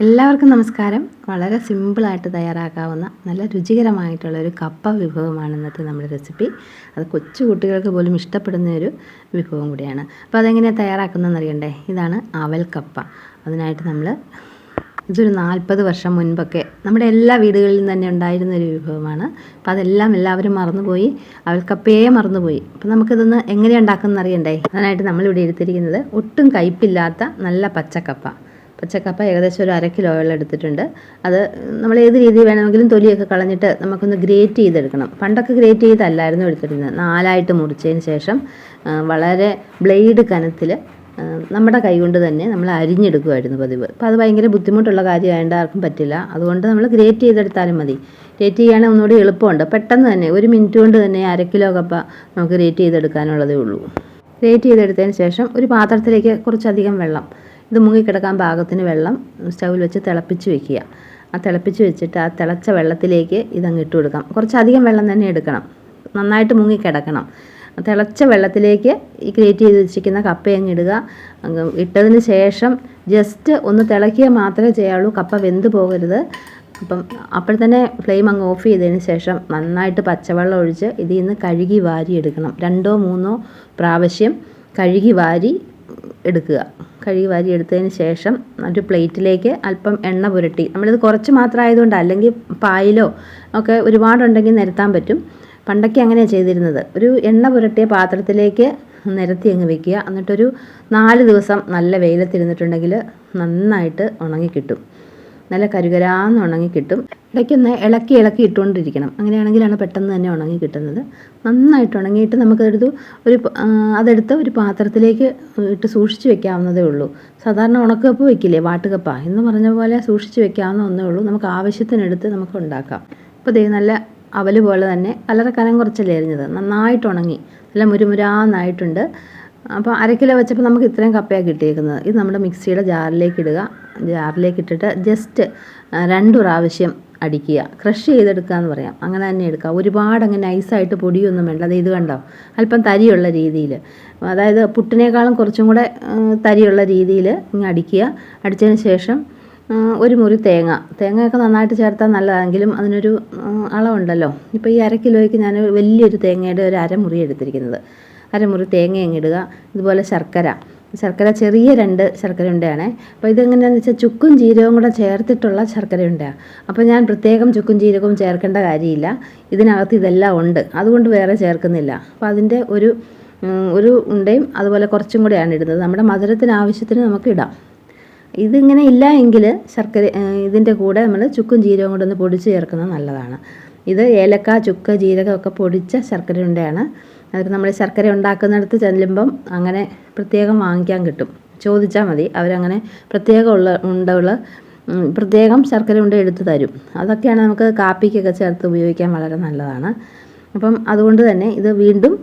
എല്ലാവർക്കും നമസ്കാരം. വളരെ സിമ്പിളായിട്ട് തയ്യാറാക്കാവുന്ന നല്ല രുചികരമായിട്ടുള്ള ഒരു കപ്പ വിഭവമാണ് ഇന്നത്തെ നമ്മുടെ റെസിപ്പി. അത് കൊച്ചു കുട്ടികൾക്ക് പോലും ഇഷ്ടപ്പെടുന്ന ഒരു വിഭവം കൂടിയാണ്. അപ്പോൾ അതെങ്ങനെയാണ് തയ്യാറാക്കുന്നതെന്ന് അറിയണ്ടേ? ഇതാണ് അവൽ കപ്പ. അതിനായിട്ട് നമ്മൾ ഇതൊരു നാൽപ്പത് വർഷം മുൻപൊക്കെ നമ്മുടെ എല്ലാ വീടുകളിലും തന്നെ ഉണ്ടായിരുന്ന ഒരു വിഭവമാണ്. അപ്പോൾ അതെല്ലാം എല്ലാവരും മറന്നുപോയി. അവൽക്കപ്പയെ മറന്നുപോയി. അപ്പോൾ നമുക്കിതൊന്ന് എങ്ങനെയാണ് ഉണ്ടാക്കുന്നതെന്ന് അറിയണ്ടേ? അതിനായിട്ട് നമ്മളിവിടെ എടുത്തിരിക്കുന്നത് ഒട്ടും കയ്പില്ലാത്ത നല്ല പച്ചക്കപ്പ. പച്ചക്കപ്പ ഏകദേശം ഒരു അര കിലോയോളം എടുത്തിട്ടുണ്ട്. അത് നമ്മൾ ഏത് രീതിയിൽ വേണമെങ്കിലും തൊലിയൊക്കെ കളഞ്ഞിട്ട് നമുക്കൊന്ന് ഗ്രേറ്റ് ചെയ്തെടുക്കണം. പണ്ടൊക്കെ ഗ്രേറ്റ് ചെയ്തല്ലായിരുന്നു എടുത്തിരുന്നത്. നാലായിട്ട് മുറിച്ചതിന് ശേഷം വളരെ ബ്ലേഡ് കനത്തിൽ നമ്മുടെ കൈകൊണ്ട് തന്നെ നമ്മൾ അരിഞ്ഞെടുക്കുമായിരുന്നു പതിവ്. അപ്പോൾ അത് ഭയങ്കര ബുദ്ധിമുട്ടുള്ള കാര്യമായതുകൊണ്ട് ആർക്കും പറ്റില്ല. അതുകൊണ്ട് നമ്മൾ ഗ്രേറ്റ് ചെയ്തെടുത്താലും മതി. ഗ്രേറ്റ് ചെയ്യാൻ ഒന്നുകൂടി എളുപ്പമുണ്ട്. പെട്ടെന്ന് തന്നെ ഒരു മിനിറ്റ് കൊണ്ട് തന്നെ അര കിലോ കപ്പ നമുക്ക് ഗ്രേറ്റ് ചെയ്തെടുക്കാനുള്ളതേ ഉള്ളൂ. ഗ്രേറ്റ് ചെയ്തെടുത്തതിന് ശേഷം ഒരു പാത്രത്തിലേക്ക് കുറച്ചധികം വെള്ളം ഇത് മുങ്ങിക്കിടക്കാൻ പാകത്തിന് വെള്ളം സ്റ്റൗവിൽ വെച്ച് തിളപ്പിച്ച് വെക്കുക. ആ തിളപ്പിച്ച് വെച്ചിട്ട് ആ തിളച്ച വെള്ളത്തിലേക്ക് ഇതങ്ങ് ഇട്ട് കൊടുക്കാം. കുറച്ചധികം വെള്ളം തന്നെ എടുക്കണം. നന്നായിട്ട് മുങ്ങിക്കിടക്കണം തിളച്ച വെള്ളത്തിലേക്ക് ഈ ഗ്രേറ്റ് ചെയ്ത് വെച്ചിരിക്കുന്ന കപ്പ അങ്ങ് ഇടുക. ഇട്ടതിന് ശേഷം ജസ്റ്റ് ഒന്ന് തിളക്കിയ മാത്രമേ ചെയ്യാവുള്ളൂ. കപ്പ വെന്ത് പോകരുത്. അപ്പം അപ്പോൾ തന്നെ ഫ്ലെയിം അങ്ങ് ഓഫ് ചെയ്തതിന് ശേഷം നന്നായിട്ട് പച്ചവെള്ളം ഒഴിച്ച് ഇതിൽ നിന്ന് കഴുകി വാരി എടുക്കണം. രണ്ടോ മൂന്നോ പ്രാവശ്യം കഴുകി വാരി എടുക്കുക. കഴുകി വാരി എടുത്തതിന് ശേഷം ഒരു പ്ലേറ്റിലേക്ക് അല്പം എണ്ണ പുരട്ടി. നമ്മളിത് കുറച്ച് മാത്രം ആയതുകൊണ്ട് അല്ലെങ്കിൽ പായലോ ഒക്കെ ഒരുപാടുണ്ടെങ്കിൽ നിരത്താൻ പറ്റും. പണ്ടൊക്കെ അങ്ങനെയാണ് ചെയ്തിരുന്നത്. ഒരു എണ്ണ പുരട്ടിയ പാത്രത്തിലേക്ക് നിരത്തി അങ്ങ് വെക്കുക. എന്നിട്ടൊരു നാല് ദിവസം നല്ല വെയിലത്തിരുന്നിട്ടുണ്ടെങ്കിൽ നന്നായിട്ട് ഉണങ്ങി കിട്ടും നല്ല കരുകരാന്ന് ഉണങ്ങി കിട്ടും. ഇടയ്ക്കൊന്ന് ഇളക്കി ഇളക്കി ഇട്ടുകൊണ്ടിരിക്കണം. അങ്ങനെയാണെങ്കിലാണ് പെട്ടെന്ന് തന്നെ ഉണങ്ങി കിട്ടുന്നത്. നന്നായിട്ട് ഉണങ്ങിയിട്ട് നമുക്കതെടുത്ത് ഒരു അതെടുത്ത് ഒരു പാത്രത്തിലേക്ക് ഇട്ട് സൂക്ഷിച്ച് വെക്കാവുന്നതേ ഉള്ളൂ. സാധാരണ ഉണക്കപ്പ് വെക്കില്ലേ വാട്ടുകപ്പ? എന്ന് പറഞ്ഞ പോലെ സൂക്ഷിച്ച് വെക്കാവുന്ന ഒന്നേ ഉള്ളൂ. നമുക്ക് ആവശ്യത്തിനെടുത്ത് നമുക്ക് ഉണ്ടാക്കാം. ഇപ്പോൾ ദേ നല്ല അവൽ പോലെ തന്നെ കനം കുറച്ചല്ലേ എറിഞ്ഞത്? നന്നായിട്ട് ഉണങ്ങി. നല്ല മുരുമുരാന്നായിട്ടുണ്ട്. അപ്പോൾ അര കിലോ വെച്ചപ്പോൾ നമുക്ക് ഇത്രയും കപ്പയാണ് കിട്ടിയേക്കുന്നത്. ഇത് നമ്മുടെ മിക്സിയുടെ ജാറിലേക്ക് ഇടുക. ജാറിലേക്ക് ഇട്ടിട്ട് ജസ്റ്റ് രണ്ട് പ്രാവശ്യം അടിക്കുക. ക്രഷ് ചെയ്തെടുക്കുക എന്ന് പറയാം. അങ്ങനെ തന്നെ എടുക്കുക. ഒരുപാട് അങ്ങനെ നൈസായിട്ട് പൊടിയൊന്നും വേണ്ട. അത് ഇത് കണ്ടോ? അല്പം തരിയുള്ള രീതിയിൽ. അതായത് പുട്ടിനേക്കാളും കുറച്ചും കൂടെ തരിയുള്ള രീതിയിൽ ഇങ്ങ് അടിക്കുക. അടിച്ചതിന് ശേഷം ഒരു മുറി തേങ്ങ. തേങ്ങയൊക്കെ നന്നായിട്ട് ചേർത്താൽ നല്ലതാണെങ്കിലും അതിനൊരു അളവുണ്ടല്ലോ. ഇപ്പോൾ ഈ അര കിലോയ്ക്ക് ഞാൻ വലിയൊരു തേങ്ങയുടെ ഒരു അരമുറി എടുത്തിരിക്കുന്നത്. അരമുറി തേങ്ങ അങ്ങ് ഇടുക. ഇതുപോലെ ശർക്കര. ശർക്കര ചെറിയ രണ്ട് ശർക്കര ഉണ്ടയാണേ അപ്പോൾ ഇതെങ്ങനെയാണെന്ന് വെച്ചാൽ ചുക്കും ജീരകവും കൂടെ ചേർത്തിട്ടുള്ള ശർക്കര ഉണ്ടയാണ് അപ്പോൾ ഞാൻ പ്രത്യേകം ചുക്കും ജീരകവും ചേർക്കേണ്ട കാര്യമില്ല. ഇതിനകത്ത് ഇതെല്ലാം ഉണ്ട്. അതുകൊണ്ട് വേറെ ചേർക്കുന്നില്ല. അപ്പോൾ അതിന്റെ ഒരു ഒരു ഉണ്ടയും അതുപോലെ കുറച്ചും കൂടെയാണ് ഇടുന്നത്. നമ്മുടെ മധുരത്തിന് ആവശ്യത്തിന് നമുക്ക് ഇടാം. ഇതിങ്ങനെ ഇല്ല എങ്കിൽ ശർക്കര ഇതിന്റെ കൂടെ നമ്മൾ ചുക്കും ജീരകവും കൂടെ ഒന്ന് പൊടിച്ച് ചേർക്കുന്നത് നല്ലതാണ്. ഇത് ഏലക്ക ചുക്ക് ജീരകമൊക്കെ പൊടിച്ച ശർക്കര ഉണ്ടയാണ് അതൊക്കെ നമ്മൾ ശർക്കര ഉണ്ടാക്കുന്നിടത്ത് ചെല്ലുമ്പം അങ്ങനെ പ്രത്യേകം വാങ്ങിക്കാൻ കിട്ടും. ചോദിച്ചാൽ മതി. അവരങ്ങനെ പ്രത്യേകം ഉള്ള ഉണ്ടുള്ള പ്രത്യേകം ശർക്കര ഉണ്ട എടുത്തു തരും. അതൊക്കെയാണ് നമുക്ക് കാപ്പിക്കൊക്കെ ചേർത്ത് ഉപയോഗിക്കാൻ വളരെ നല്ലതാണ്. അപ്പം അതുകൊണ്ട് തന്നെ ഇത് വീണ്ടും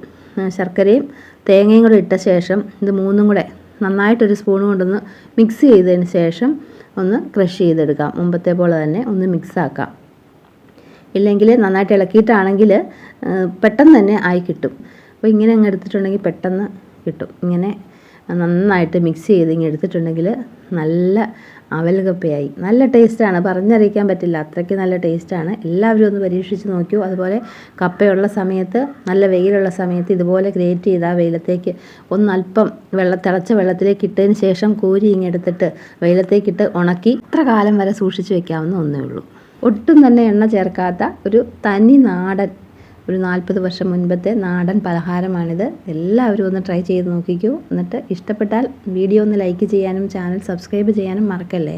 ശർക്കരയും തേങ്ങയും കൂടെ ഇട്ട ശേഷം ഇത് മൂന്നും കൂടെ നന്നായിട്ടൊരു സ്പൂൺ കൊണ്ടൊന്ന് മിക്സ് ചെയ്തതിന് ശേഷം ഒന്ന് ക്രഷ് ചെയ്തെടുക്കാം. മുമ്പത്തെ പോലെ തന്നെ ഒന്ന് മിക്സ് ആക്കാം ഇല്ലെങ്കിൽ നന്നായിട്ട് ഇളക്കിയിട്ടാണെങ്കിൽ പെട്ടെന്ന് തന്നെ ആയി കിട്ടും. അപ്പോൾ ഇങ്ങനെ അങ്ങ് എടുത്തിട്ടുണ്ടെങ്കിൽ പെട്ടെന്ന് കിട്ടും. ഇങ്ങനെ നന്നായിട്ട് മിക്സ് ചെയ്ത് ഇങ്ങനെ എടുത്തിട്ടുണ്ടെങ്കിൽ നല്ല അവൽ കപ്പയായി നല്ല ടേസ്റ്റാണ് പറഞ്ഞറിയിക്കാൻ പറ്റില്ല. അത്രയ്ക്ക് നല്ല ടേസ്റ്റാണ് എല്ലാവരും ഒന്ന് പരീക്ഷിച്ച് നോക്കൂ. അതുപോലെ കപ്പയുള്ള സമയത്ത് നല്ല വെയിലുള്ള സമയത്ത് ഇതുപോലെ ഗ്രേറ്റ് ചെയ്ത് ആ വെയിലത്തേക്ക് ഒന്ന് അല്പം വെള്ളം തിളച്ച വെള്ളത്തിലേക്ക് ഇട്ടതിന് ശേഷം കോരി ഇങ്ങെടുത്തിട്ട് വെയിലത്തേക്കിട്ട് ഉണക്കി ഇത്ര കാലം വരെ സൂക്ഷിച്ച് വെക്കാവുന്ന ഒന്നേ ഉള്ളൂ. ഒട്ടും തന്നെ എണ്ണ ചേർക്കാത്ത ഒരു തനി നാടൻ ഒരു നാൽപ്പത് വർഷം മുൻപത്തെ നാടൻ പലഹാരമാണിത്. എല്ലാവരും ഒന്ന് ട്രൈ ചെയ്ത് നോക്കിക്കൂ. എന്നിട്ട് ഇഷ്ടപ്പെട്ടാൽ വീഡിയോ ഒന്ന് ലൈക്ക് ചെയ്യാനും ചാനൽ സബ്സ്ക്രൈബ് ചെയ്യാനും മറക്കല്ലേ?